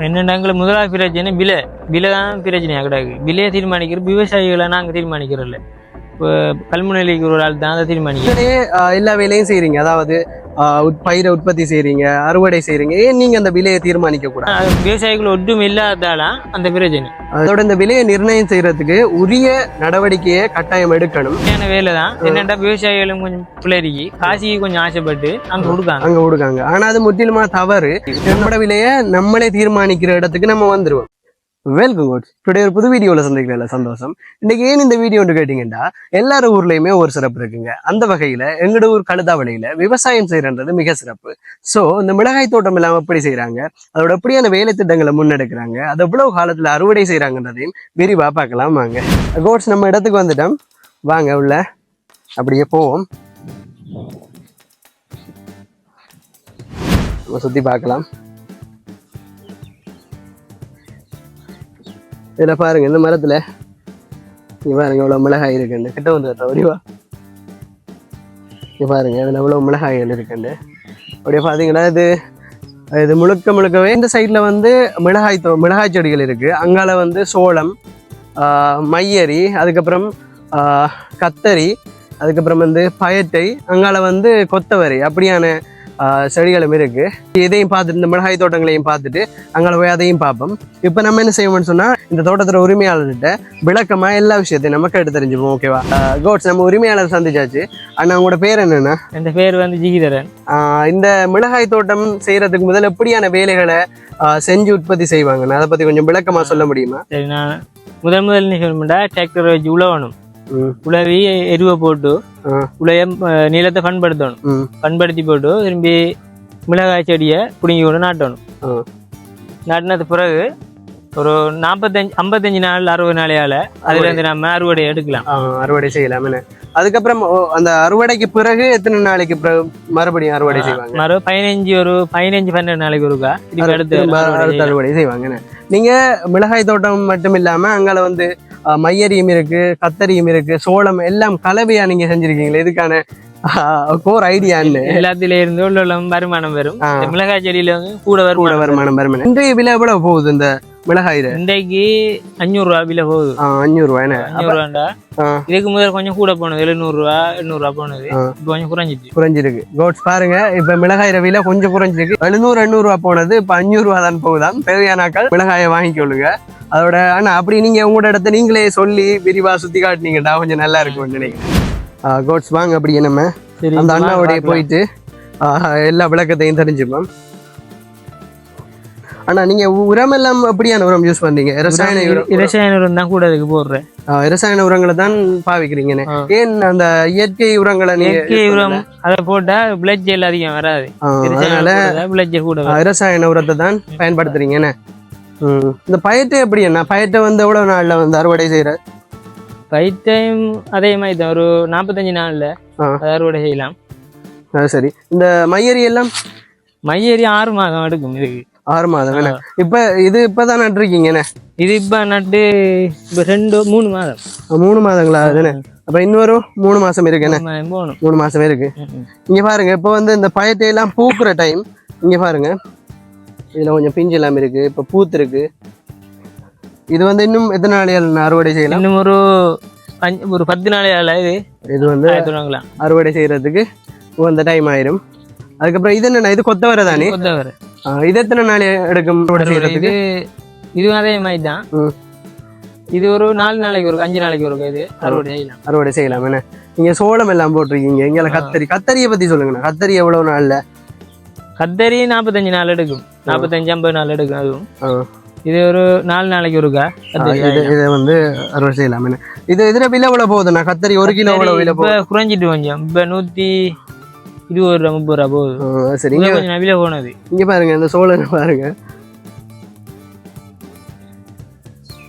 என்னென்னாங்கள முதலாவது பிரச்சனை விலை. விலை தான் பிரச்சனையாக கிடையாது விலையை தீர்மானிக்கிற விவசாயிகளை நாங்கள் தீர்மானிக்கிறோம் இல்லை இப்போ கல்முனையில் ஒரு ஆள் தான் அதை தீர்மானிக்கிறோம் எல்லா வேலையும் செய்கிறீங்க அதாவது பயிரை உற்பத்தி செய்றீங்க அறுவடை செய்றீங்க. ஏன் நீங்க அந்த விலையை தீர்மானிக்க கூடாது? விவசாயிகள் ஒன்றும் இல்லாதாலாம் அந்த பிரச்சனை அதோட இந்த விலையை நிர்ணயம் செய்யறதுக்கு உரிய நடவடிக்கையை கட்டாயம் எடுக்கணும். வேலை தான் என்னென்னா விவசாயிகளும் கொஞ்சம் பிள்ளைக்கு காசிக்கு கொஞ்சம் ஆசைப்பட்டு அங்கே கொடுக்காங்க. அங்க விடுக்காங்க ஆனா அது முற்றிலுமா தவறு. நம்மளோட விலையை நம்மளே தீர்மானிக்கிற இடத்துக்கு நம்ம வந்துருவோம். வெல்கம் கோட் டுடே ஒரு புது வீடியோவில் சந்திக்கல சந்தோஷம். இன்னைக்கு ஏன் இந்த வீடியோன்னு கேட்டீங்கன்னா எல்லார ஊர்லயுமே ஒரு சிறப்பு இருக்குங்க. அந்த வகையில எங்களோட ஊர் கழுதாவளியில் விவசாயம் செய்யறது மிக சிறப்பு. சோ இந்த மிளகாய் தோட்டம் இல்லாமல் எப்படி செய்கிறாங்க அதோட எப்படியான வேலை திட்டங்களை முன்னெடுக்கிறாங்க? அது எவ்வளவு காலத்துல அறுவடை செய்யறாங்கன்றதையும் விரிவாக பார்க்கலாம் வாங்க. கோட்ஸ் நம்ம இடத்துக்கு வந்துட்டோம். வாங்க உள்ள. அப்படியே போவோம். நம்ம சுத்தி பார்க்கலாம். இதில் பாருங்க இந்த மரத்தில். இங்கே பாருங்க இவ்வளோ மிளகாய் இருக்குன்னு கிட்ட வந்து வரிவா இங்கே பாருங்க அதில் இவ்வளோ மிளகாய்கள் இருக்குன்னு அப்படியே பார்த்தீங்கன்னா இது இது முழுக்க முழுக்கவே இந்த சைடில் வந்து மிளகாய் தோ மிளகாய் செடிகள் இருக்குது அங்கால வந்து சோளம் மையரி அதுக்கப்புறம் கத்தரி அதுக்கப்புறம் வந்து பயட்டை அங்கால வந்து கொத்தவரி அப்படியான செடிகளும் இருக்கு. இதையும் பார்த்துட்டு இந்த மிளகாய் தோட்டங்களையும் பார்த்துட்டு அங்கே போய் அதையும் பார்ப்போம். இப்போ நம்ம என்ன செய்வோம்னு சொன்னா இந்த தோட்டத்தோட உரிமையாளர்கிட்ட விளக்கமா எல்லா விஷயத்தையும் நம்ம கேட்டு தெரிஞ்சுப்போம் ஓகேவா கோட்ஸ் நம்ம உரிமையாளர் சந்திச்சாச்சு. அண்ணா உங்களோட பேர் என்னன்னா என் பேர் வந்து ஜிகிதரன். இந்த மிளகாய் தோட்டம் செய்யறதுக்கு முதல்ல எப்படியான வேலைகளை செஞ்சு உற்பத்தி செய்வாங்கண்ணா? அதை பத்தி கொஞ்சம் விளக்கமா சொல்ல முடியுமா? சரி நான் முதல் முதல் என்ன சொல்லணும்டா டிராக்டர் வச்சு உழவணும். ம், உழவி எருவை போட்டு. உழைய அஹ், நிலத்தை பண்படுத்தணும். பண்படுத்தி போட்டு திரும்பி மிளகாய் செடியை பிடுங்கி கொண்டு நாட்டணும். நாட்டினது பிறகு ஒரு நாற்பத்தஞ்சு ஐம்பத்தஞ்சு நாள் அறுபது நாளையால அதுல இருந்து நம்ம அறுவடை எடுக்கலாம். அறுவடை செய்யலாம் அதுக்கப்புறம் அந்த அறுவடைக்கு பிறகு எத்தனை நாளைக்கு பிறகு மறுபடியும் அறுவடை செய்வாங்க? மறு பதினஞ்சு ஒரு பதினஞ்சு பன்னெண்டு நாளைக்கு ஒருக்கா அடுத்து அறுவடை செய்வாங்க? நீங்க மிளகாய் தோட்டம் மட்டும் இல்லாம அங்கால வந்து மையரியும் இருக்கு கத்தரியும் இருக்கு சோளம் எல்லாம் கலவையா நீங்க செஞ்சிருக்கீங்களா இதுக்கான கோர் ஐடியான்னு எல்லாத்துல இருந்து உள்ள வருமானம் வரும். மிளகாய் செடியில வந்து கூட கூட வருமானம் வருமானம் வருமானம். இன்றைய விலை எவ்வளவு போகுது இந்த மிளகாயில இன்றைக்கு அஞ்சூறு ரூபா விலை போகுது. ஆஹ், அஞ்சூறு ரூபாய் என்ன? அஞ்சூறு ரூபாண்டா ஆ. இதுக்கு முதல்ல கொஞ்சம் கூட போனது எழுநூறு ரூபா எண்ணூறு ரூபா போனது. இப்போ கொஞ்சம் குறைஞ்சிட்டு குறைஞ்சிருக்கு. கோட்ஸ் பாருங்க இப்ப மிளகாய் விலை கொஞ்சம் குறைஞ்சிருக்கு. எழுநூறு எண்ணூறு ரூபா போனது இப்ப அஞ்சூறு ரூபா தான் போகுதாம். தேவையானாக்கள் மிளகாயை வாங்கிக்கொள்ளுங்க அதோட ஆனா அப்படி நீங்க உங்களோட இடத்த நீங்களே சொல்லி விரிவா சுத்தி காட்டினீங்கடா கொஞ்சம் நல்லா இருக்கும் நினைக்கிறேன். கோட்ஸ் வாங்க அப்படியே நம்ம சரி அந்த அண்ணாவோடைய. போயிட்டு எல்லா விளக்கத்தையும் தெரிஞ்சுப்போம். ஆனா நீங்க உரம் எல்லாம் எப்படியான உரம் யூஸ் பண்றீங்க? ரசாயன உரம். இரசாயன உரம் தான் கூட அதுக்கு போடுறேன். ரசாயன உரங்களை தான் பாவிக்கிறீங்கன்னு. ஏன் அந்த இயற்கை உரங்களை இயற்கை உரம் அதை போட்டா விளைச்சல் அதிகம் வராது. அதனால போட்டா விளைச்சல் கூட ரசாயன உரத்தை தான் பயன்படுத்துறீங்க என்ன ம். இந்த பயத்தை எப்படி என்ன பயத்தை வந்து எவ்வளவு நாள்ல வந்து அறுவடை செய்யற? பைத்தையும் அதே மாதிரி தான். ஒரு நாற்பத்தஞ்சு நாள்ல அறுவடை செய்யலாம். சரி. இந்த மையரி எல்லாம்? மையேறி ஆறு மாதம் எடுக்கும் இதுக்கு. ஆறு மாதம் இப்ப இது இப்பதான் நட்டுருக்கீங்க என்ன? இது இப்ப நட்டு இப்ப ரெண்டு மூணு மாதம். மூணு மாதங்களா? அதுன்னு அப்ப இன்னொரு மூணு மாசம் இருக்கு என்ன? மூணு மாசம் இருக்கு. இங்க பாருங்க இப்போ வந்து இந்த பயத்தை எல்லாம் பூக்குற டைம் இங்க பாருங்க. இதுல கொஞ்சம் பிஞ்சு எல்லாம் இருக்கு இப்ப பூத்து இருக்கு இது வந்து இன்னும் எத்தனை நாளைகள் அறுவடை செய்யலாம்? இன்னும் ஒரு ஒரு பத்து நாளையால இது. இது வந்து அறுவடை செய்யறதுக்கு அந்த டைம் ஆயிரும். அதுக்கப்புறம் இது என்ன இது கொத்தவரை தானே? கொத்தவரை. இது எத்தனை நாள் எடுக்கும் இது இது அதே மாதிரி தான். இது ஒரு நாலு நாளைக்கு ஒரு அஞ்சு நாளைக்கு ஒரு இது அறுவடை செய்யலாம். அறுவடை செய்யலாம் என்ன? நீங்க சோளம் எல்லாம் போட்டிருக்கீங்க. இங்க கத்தரி கத்தரியை பத்தி சொல்லுங்கண்ணா. கத்தரி எவ்வளவு நாள்ல? கத்தரி நாற்பத்தஞ்சு நாள் எடுக்கும். நாற்பத்தஞ்சு ஐம்பது நாள் எடுக்கும் அதுவும். இது ஒரு நாலு நாளைக்கு ஒருக்கா? இது வந்து அறுவடை செய்யலாம் என்ன? இது இதுல விலை எவ்வளவு போகுதுண்ணா? கத்தரி ஒரு கிலோ எவ்வளவு விலை போகுது? குறைஞ்சிட்டு கொஞ்சம். இப்ப நூத்தி இருபது ரூபா முப்பது ரூபா போகுது சரி இங்க கொஞ்சம் நவில போனது. இங்க பாருங்க இந்த சோழனை பாருங்க.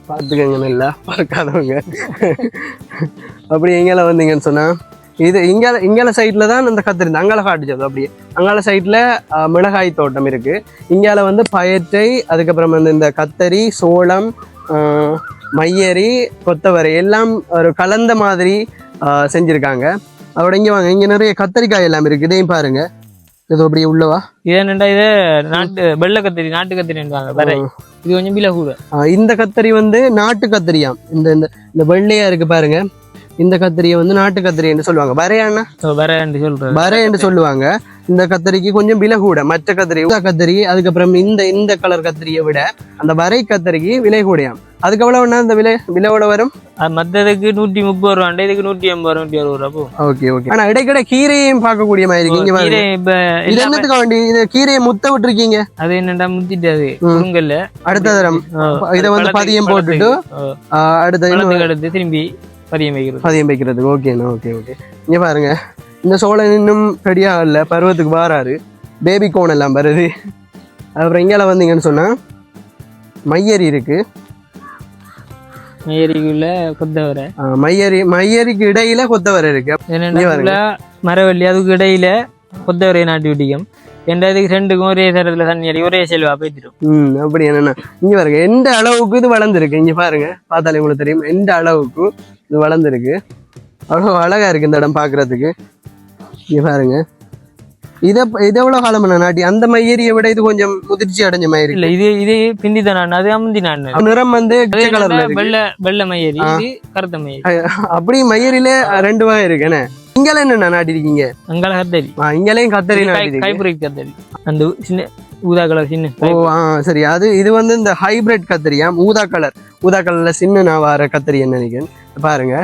பார்த்துக்கங்க நல்லா பார்க்காதவங்க. அப்படி எங்கேல வந்தீங்கன்னு சொன்னா இது இங்கால இங்கால சைட்ல தான் இந்த கத்திரி அங்கால காட்டுச்சது அப்படியே. அங்கால சைட்ல மிளகாய் தோட்டம் இருக்கு. இங்கால வந்து பயற்றை அதுக்கப்புறம் வந்து இந்த கத்தரி சோளம் ஆஹ், மையரி கொத்தவரை எல்லாம் ஒரு கலந்த மாதிரி ஆஹ், செஞ்சிருக்காங்க. அதோட இங்க வாங்க. இங்க நிறைய கத்தரிக்காய் எல்லாம் இருக்கு. இதையும் பாருங்க. ஏதோ அப்படியே உள்ளவா இது என்னண்டா இது? நாட்டு வெள்ளை கத்திரி நாட்டு கத்திரின்றாங்க. இது கொஞ்சம் விலை கூட. இந்த கத்தரி வந்து நாட்டு கத்திரியாம் இந்த இந்த இந்த வெள்ளையா இருக்கு பாருங்க. இந்த கத்திரியை வந்து நாட்டு கத்திரின்னு சொல்லுவாங்க. வரையாண்ணா வரேன்னு சொல்றது வரை என்று சொல்லுவாங்க. இந்த கத்தரிக்கு கொஞ்சம் விலை கூட. மற்ற கத்திரி கத்திரி அதுக்கப்புறம் இந்த இந்த கலர் கத்திரியை விட அந்த வரை கத்தரிக்கு விலை கூடயாம். அதுக்கு எவ்வளவுன்னா இந்த விலை? விலை எவ்வளவு வரும்? மத்ததுக்கு நூற்றி முப்பது ரூபாண்டே இதுக்கு நூற்றி ஐம்பது ரூபா நூற்றி அறுபது ரூபா ஓகே ஓகே. ஆனா இடைக்கிட கீரையும் பார்க்கக்கூடிய மாதிரி இருக்கு. இங்க இப்ப இது என்னத்துக்கு வேண்டி? இது கீரையை முத்த விட்டுருக்கீங்க? அது என்னடா முத்திட்டாது ம். குறுங்கல்ல அடுத்த தரம். இதை வந்து பதியம் போட்டுட்டு அடுத்த அடுத்து திரும்பி பதியம் வைக்கிறது. பதியம் வைக்கிறதுக்கு. ஓகேண்ணா ஓகே ஓகே. இங்க பாருங்க. இந்த சோழன் இன்னும் ரெடியா இல்ல. பருவத்துக்கு வாராரு. பேபி கோன் எல்லாம் வருது. அப்புறம் இங்கால வந்தீங்கன்னு சொன்னா மையரி இருக்கு. ஏரிக்குள்ள கொத்தவரை. மையரி மையரிக்கு இடையில கொத்தவரை இருக்கு. மரவள்ளி அதுக்கு இடையில கொத்தவரையை நாட்டி விட்டிக்கும். இதுக்கு ரெண்டுக்கும் ஒரே தரத்துல தண்ணி அடி ஒரே செல்வா போய்த்திடும் ம் அப்படி என்னன்னா இங்க பாருங்க எந்த அளவுக்கு இது வளர்ந்துருக்கு? இங்க பாருங்க பார்த்தாலே உங்களுக்கு தெரியும் எந்த அளவுக்கு இது வளர்ந்துருக்கு. அவ்வளோ அழகா இருக்கு இந்த இடம் பார்க்கிறதுக்கு இங்க பாருங்க. இதை இது எவ்வளவு காலம் நாட்டி? அந்த மையரியை விட இது கொஞ்சம் முதிர்ச்சி அடைஞ்ச மாதிரி இல்ல இது இது பிந்தி தான் அது அமுந்தி நான். நிறம் வந்து கலர்ல வெள்ளை வெள்ளை மயிரி கருத்த மயிரி அப்படி மயிரிலே ரெண்டு வகை இருக்கு. என்ன? இங்கெல்லாம் என்னண்ணா நாட்டிருக்கீங்க? அங்கால கத்தரி. இங்கேயும் கத்தரி கைப்புரை கத்தரி. அந்த சின்ன ஊதா கலர் சின்ன ஓ ஆ சரி. அது இது வந்து இந்த ஹைபிரிட் கத்திரியா? ஊதா கலர் ஊதா கலர்ல சின்ன நான் வர கத்திரி என்ன நினைக்கிறேன். பாருங்க.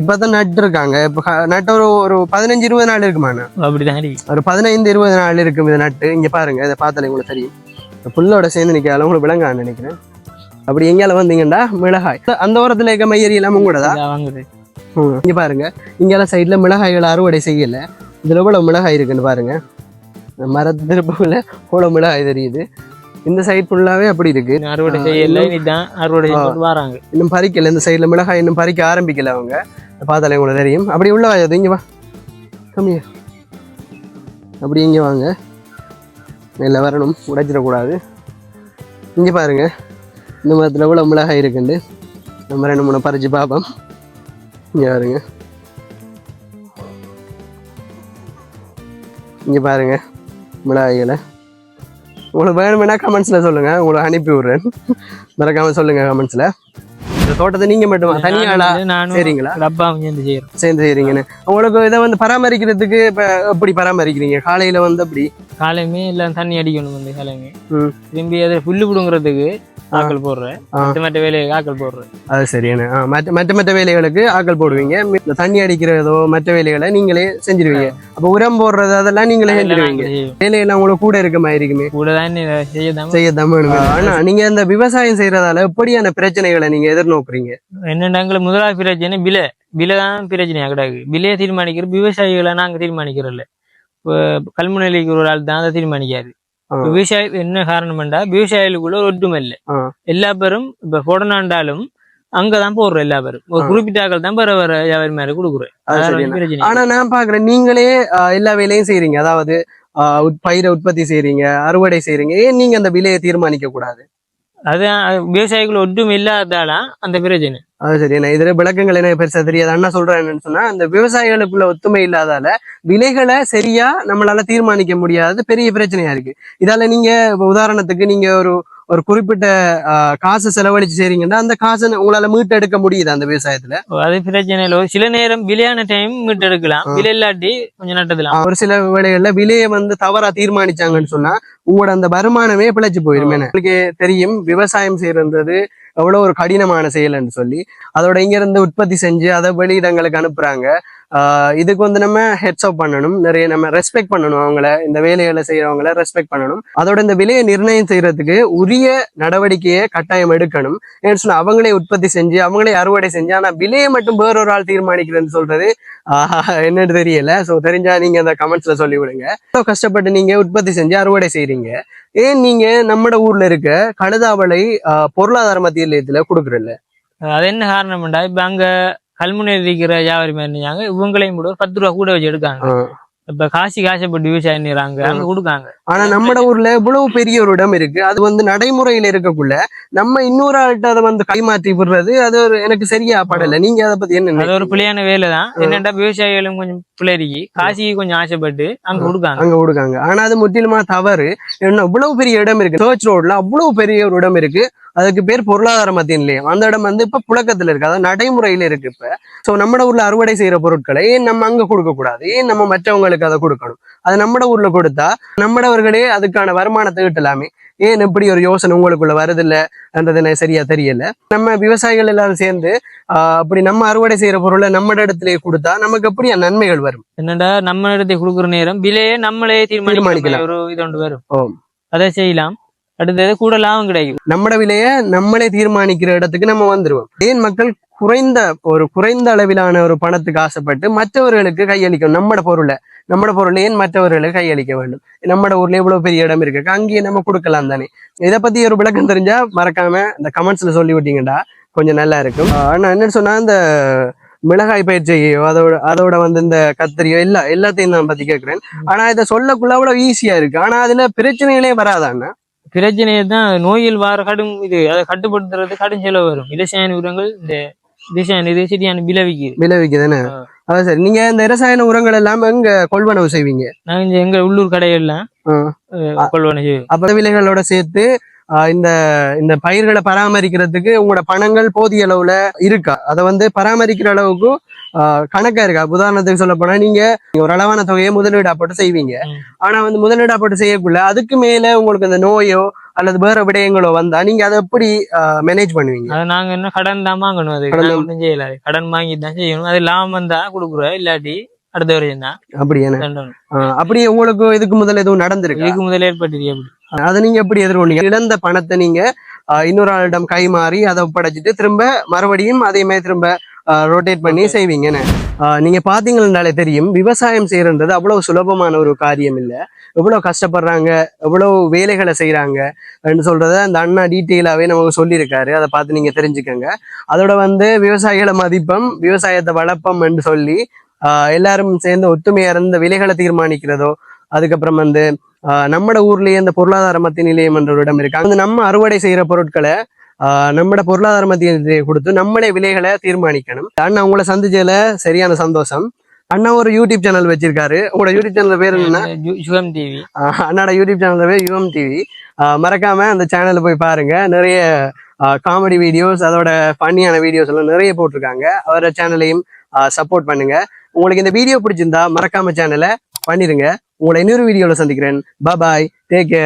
இப்பதான் நட்டு இருக்காங்க. இப்ப நட்டு ஒரு ஒரு பதினஞ்சு இருபது நாள் இருக்குமாண்ணா? அப்படிதான் ஒரு பதினைந்து இருபது நாள் இருக்கும் இது நட்டு இங்க பாருங்க இதை பார்த்தாலே உங்களுக்கு தெரியும். புல்லோட சேர்ந்து நிற்கால உங்களுக்கு விளங்கான்னு நினைக்கிறேன். அப்படி எங்கேயால வந்தீங்கன்னா மிளகாய். அந்த ஓரத்துல இருக்க மையரி எல்லாமும் கூட தான் இங்க பாருங்க. இங்கெல்லாம் சைடுல மிளகாய்கள் அறுவடை செய்யல. இதுல எவ்வளவு மிளகாய் இருக்குன்னு பாருங்க. மரத்து எவ்வளவு மிளகாய் தெரியுது. இந்த சைடு ஃபுல்லாவே அப்படி இருக்கு. அறுவடை செய்யல இனிதான் அறுவடை செய்ய வராங்க. இன்னும் பறிக்கல இந்த சைடுல மிளகாய் இன்னும் பறிக்க ஆரம்பிக்கல அவங்க. பார்த்தாலே உங்களுக்கு தெரியும். அப்படி உள்ள வாயாது இங்க வா. கம்மியா அப்படி இங்க வாங்க. மேல வரணும் உடைச்சிடக்கூடாது. இங்க பாருங்க. இந்த மரத்துல எவ்வளவு மிளகாய் இருக்குண்டு? நம்ம ரெண்டு மூணு பறிச்சு பார்ப்போம். இங்க பாருங்க. இங்க பாருங்க. மிளகாய்களை. உங்களுக்கு வேணுமென்னா கமெண்ட்ஸ்ல சொல்லுங்க. உங்களுக்கு அனுப்பி விடுறேன். மறக்காம சொல்லுங்க கமெண்ட்ஸ்ல இந்த தோட்டத்தை நீங்க மட்டுமா? தனியாளா? சரிங்களா? டப்பா சேர்ந்து செய்யறோம். சேர்ந்து செய்றீங்கன்னு. உங்களுக்கு இதை வந்து பராமரிக்கிறதுக்கு இப்ப எப்படி பராமரிக்கிறீங்க? காலையில வந்து அப்படி காலையுமே எல்லாம் தண்ணி அடிக்கணும் வந்து காலையுமே. திரும்பி அதை புல்லு பிடுங்குறதுக்கு ஆக்கள் போடுறேன். மற்ற மற்ற வேலையை ஆக்கள் போடுறேன். அது சரியான மற்ற மற்ற மற்ற வேலைகளுக்கு ஆக்கள் போடுவீங்க. தண்ணி அடிக்கிறதோ மற்ற வேலைகளை நீங்களே செஞ்சிருவீங்க. அப்ப உரம் போடுறது அதெல்லாம் நீங்களே செஞ்சிருவீங்க. வேலையெல்லாம் உங்களுக்கு கூட இருக்க மாதிரி இருக்குமே. கூட தான் செய்ய தான் செய்ய தமிழ் ஆனா நீங்க இந்த விவசாயம் செய்யறதால எப்படியான பிரச்சனைகளை நீங்க எதிர்நோக்குறீங்க? என்னென்ன முதலாவது பிரச்சனை விலை. விலை தான் பிரச்சனையா கிடையாது விலையை தீர்மானிக்கிற விவசாயிகளை நாங்க தீர்மானிக்கிறோம்ல இப்போ கல்முனையிலிக்கு ஒரு ஆள் தான் அதை. இப்ப விவசாயி என்ன காரணம்டா விவசாயிகளுக்குள்ள ஒரு ஒற்றுமை இல்லை. எல்லா பேரும் இப்ப போடனாண்டாலும் அங்கதான் போடுறோம் எல்லா பேரும். ஒரு ஆ. குறிப்பிட்ட ஆக்கள் தான் வேற வேற வியாபாரி மாதிரி பிரச்சனை ஆனா நான் பாக்குறேன் நீங்களே எல்லா வேலையும் செய்றீங்க. அதாவது பயிரை உற்பத்தி செய்றீங்க அறுவடை செய்றீங்க. ஏன் நீங்க அந்த விலையை தீர்மானிக்க கூடாது? அதான் அது விவசாயிகள் ஒன்றும் இல்லாததால அந்த பிரச்சனை அது சரி நான் இதுல விளக்கங்கள் என்ன பெருசா தெரியாது அண்ணா சொல்றேன் என்னன்னு சொன்னா அந்த விவசாயிகளுக்குள்ள ஒத்துமை இல்லாதால விலைகளை சரியா நம்மளால தீர்மானிக்க முடியாதது பெரிய பிரச்சனையா இருக்கு இதால நீங்க உதாரணத்துக்கு நீங்க ஒரு ஒரு குறிப்பிட்ட காசு செலவழிச்சு செய்றீங்கன்னா அந்த காசை உங்களால மீட்டெடுக்க முடியுது அந்த விவசாயத்துல? அது பிரச்சனை இல்லை. சில நேரம் விலையான டைம் மீட்டு எடுக்கலாம் ஆ. விலை இல்லாட்டி கொஞ்சம் நட்டதுலாம் ஒரு சில வேளைகள்ல விலையை வந்து தவறா தீர்மானிச்சாங்கன்னு சொன்னா உங்களோட அந்த வருமானமே பிழைச்சு போயிரும் உங்களுக்கு தெரியும் விவசாயம் செய்யறது எவ்வளவு ஒரு கடினமான செயல்னு சொல்லி அதோட இங்க இருந்து உற்பத்தி செஞ்சு அதை வெளியிடங்களுக்கு அனுப்புறாங்க. இதுக்கு வந்து நம்ம ஹெட்ஸ் ஆஃப் பண்ணணும். நிறைய நம்ம ரெஸ்பெக்ட் பண்ணணும் அவங்கள. இந்த வேலைகளை செய்யறவங்கள ரெஸ்பெக்ட் பண்ணணும். அதோட இந்த விலையை நிர்ணயம் செய்யறதுக்கு உரிய நடவடிக்கையை கட்டாயம் எடுக்கணும். ஏன்னு சொன்னா அவங்களே உற்பத்தி செஞ்சு அவங்களே அறுவடை செஞ்சு ஆனா விலையை மட்டும் வேறொரு ஆள் தீர்மானிக்கிறதுன்னு சொல்றது என்னன்னு தெரியல. சோ தெரிஞ்சா நீங்க அந்த கமெண்ட்ஸ்ல சொல்லி விடுங்க. கஷ்டப்பட்டு நீங்க உற்பத்தி செஞ்சு அறுவடை செய்யறீங்க ஏன் நீங்க நம்மட ஊர்ல இருக்க கழுதாவளை ஆஹ், பொருளாதார மத்திய நிலையத்துல கொடுக்குறல்ல? அது என்ன காரணம்டா இப்ப அங்க கல்முனையில் இருக்கிற வியாபாரி மாதிரி இருந்தாங்க இவங்களையும் கூட ஒரு பத்து ரூபா கூட வச்சு எடுக்காங்க. இப்ப காசி காசப்பட்டு விவசாயம் செய்றாங்க அங்க கொடுக்காங்க. ஆனா நம்ம ஊர்ல இவ்வளவு பெரிய ஒரு இடம் இருக்கு. அது வந்து நடைமுறையில இருக்கக்குள்ள நம்ம இன்னொரு ஆள்கிட்ட அதை வந்து கைமாற்றி விடுறது அது ஒரு எனக்கு சரியா படல. நீங்க அதை பத்தி என்ன அது ஒரு? பிள்ளையான வேலை தான். என்னடா விவசாயிகளும் கொஞ்சம் பிள்ளைக்கு காசிக்கு கொஞ்சம் ஆசைப்பட்டு அங்க கொடுக்காங்க. அங்க கொடுக்காங்க. ஆனா அது முற்றிலுமா தவறு. என்ன இவ்வளவு பெரிய இடம் இருக்கு. சர்ச் ரோட்ல அவ்வளவு பெரிய ஒரு இடம் இருக்கு. அதுக்கு பேர் பொருளாதார மத்திய நிலையம் அந்த இடம் வந்து இப்ப புழக்கத்துல இருக்கு. அதாவது நடைமுறையில இருக்கு இப்ப. சோ நம்ம ஊர்ல அறுவடை செய்யற பொருட்களை ஏன் நம்ம அங்க கொடுக்க கூடாது? ஏன் நம்ம மற்றவங்களுக்கு அதை கொடுக்கணும்? அது நம்ம ஊர்ல கொடுத்தா நம்மடவர்களே அதுக்கான வருமானத்தை ஈட்டலாமே. ஏன் இப்படி ஒரு யோசனை உங்களுக்குள்ள வருதில்லன்றது எனக்கு சரியா தெரியல. நம்ம விவசாயிகள் எல்லாரும் சேர்ந்து அப்படி நம்ம அறுவடை செய்யற பொருளை நம்ம இடத்திலேயே கொடுத்தா நமக்கு எப்படியா நன்மைகள் வரும்? என்னடா நம்ம இடத்தை கொடுக்குற நேரம் விலையே நம்மளே தீர்மானிக்கலாம். ஒரு இது வரும். அதை செய்யலாம். அடுத்தது கூட லாபம் கிடைக்கும். நம்மட விலையை நம்மளே தீர்மானிக்கிற இடத்துக்கு நம்ம வந்துருவோம். ஏன் மக்கள் குறைந்த ஒரு குறைந்த அளவிலான ஒரு பணத்துக்கு ஆசைப்பட்டு மற்றவர்களுக்கு கையளிக்கணும் நம்மட பொருளை நம்மட பொருளை ஏன் மற்றவர்களுக்கு கையளிக்க வேண்டும்? நம்மட ஊர்ல இவ்வளவு பெரிய இடம் இருக்கு. அங்கேயே நம்ம கொடுக்கலாம் தானே. இதை பத்தி ஒரு விளக்கம் தெரிஞ்சா மறக்காம இந்த கமெண்ட்ஸ்ல சொல்லி விட்டீங்கடா. கொஞ்சம் நல்லா இருக்கும். ஆனா என்னன்னு சொன்னா இந்த மிளகாய் பயிற்சியோ அதோட அதோட வந்து இந்த கத்திரியோ எல்லா எல்லாத்தையும் நான் பத்தி கேட்கிறேன் ஆனா இதை சொல்லக்குள்ள அவ்வளவு ஈஸியா இருக்கு. ஆனா அதுல பிரச்சனைகளே வராதாண்ணா? பிரச்சனையை தான் நோயில் வார கடும் இது அதை கட்டுப்படுத்துறது கடும் செலவு வரும். இலசையான உரங்கள் இந்த திசையான இது சரியான விளைவிக்குது. விளைவிக்குதுன்னு. அதான் சரி. நீங்க இந்த ரசாயன உரங்கள் எல்லாம் எங்க கொள்வனவு செய்வீங்க? நாங்க எங்க உள்ளூர் கடையெல்லாம் ஆ. அஹ், கொள்வனை செய்வோம். அப்ப விலைகளோட சேர்த்து இந்த இந்த பயிர்களை பராமரிக்கிறதுக்கு உங்களோட பணங்கள் போதிய அளவுல இருக்கா? அதை வந்து பராமரிக்கிற அளவுக்கு கணக்கா இருக்கா? உதாரணத்துக்கு சொல்ல போனா நீங்க ஒரு அளவான தொகையை முதலீடாப்பட்டு செய்வீங்க. ம். ஆனா வந்து முதலீடாப்பட்டு செய்யக்குள்ள அதுக்கு மேல உங்களுக்கு இந்த நோயோ அல்லது வேற விடயங்களோ வந்தா நீங்க அதை எப்படி மேனேஜ் பண்ணுவீங்க? அதை நாங்க என்ன கடன் தான் வாங்கணும். அது கடன் செய்யல. கடன் வாங்கி தான் செய்யணும். அது லாபம் வந்தா கொடுக்குறோம். இல்லாட்டி அடுத்த வரையும் தான் அப்படி என்ன தண்டணும் அப்படி உங்களுக்கு இதுக்கு முதல்ல எதுவும் நடந்திருக்கு? இதுக்கு முதல்ல ஏற்பட்டது அப்படி அதை நீங்க எப்படி எதிர்கொண்டீங்க? இழந்த பணத்தை நீங்க இன்னொரு ஆளிடம் கை மாறி அதை ஒப்படைச்சிட்டு திரும்ப மறுபடியும் அதே மாதிரி திரும்ப ரொட்டேட் பண்ணி செய்வீங்கன்னு. நீங்க பாத்தீங்கன்னாலே தெரியும் விவசாயம் செய்யறது அவ்வளவு சுலபமான ஒரு காரியம் இல்ல. எவ்வளவு கஷ்டப்படுறாங்க எவ்வளவு வேலைகளை செய்யறாங்க சொல்றத அந்த அண்ணா டீட்டெயிலாவே நமக்கு சொல்லியிருக்காரு. அதை பார்த்து நீங்க தெரிஞ்சுக்கங்க. அதோட வந்து விவசாயிகளை மதிப்பம் விவசாயத்தை வளர்ப்பம் என்று சொல்லி எல்லாரும் சேர்ந்து ஒத்துமையா இருந்த விலைகளை தீர்மானிக்கிறதோ அதுக்கப்புறம் வந்து நம்மட ஊர்லயே இந்த பொருளாதார மத்திய நிலையம் என்ற ஒரு இடம் இருக்கு. அங்க நம்ம அறுவடை செய்யற பொருட்களை நம்மட பொருளாதார மத்திய கொடுத்து நம்மளே விலைகளை தீர்மானிக்கணும். அண்ணா உங்களை சந்திச்சதுல சரியான சந்தோஷம். அண்ணா ஒரு யூடியூப் சேனல் வச்சிருக்காரு. உங்களோட யூடியூப் சேனல் பேர் என்னன்னா? டிவி. அண்ணாட யூடியூப் சேனல் பேர் யுஎம் டிவி. மறக்காம அந்த சேனல்ல போய் பாருங்க. நிறைய காமெடி வீடியோஸ் அதோட ஃபன்னியான வீடியோஸ் எல்லாம் நிறைய போட்டிருக்காங்க. அவரோட சேனலையும் சப்போர்ட் பண்ணுங்க. உங்களுக்கு இந்த வீடியோ பிடிச்சிருந்தா மறக்காம சேனலை பண்ணிருங்க. உங்களை இன்னொரு வீடியோவில் சந்திக்கிறேன். Bye take care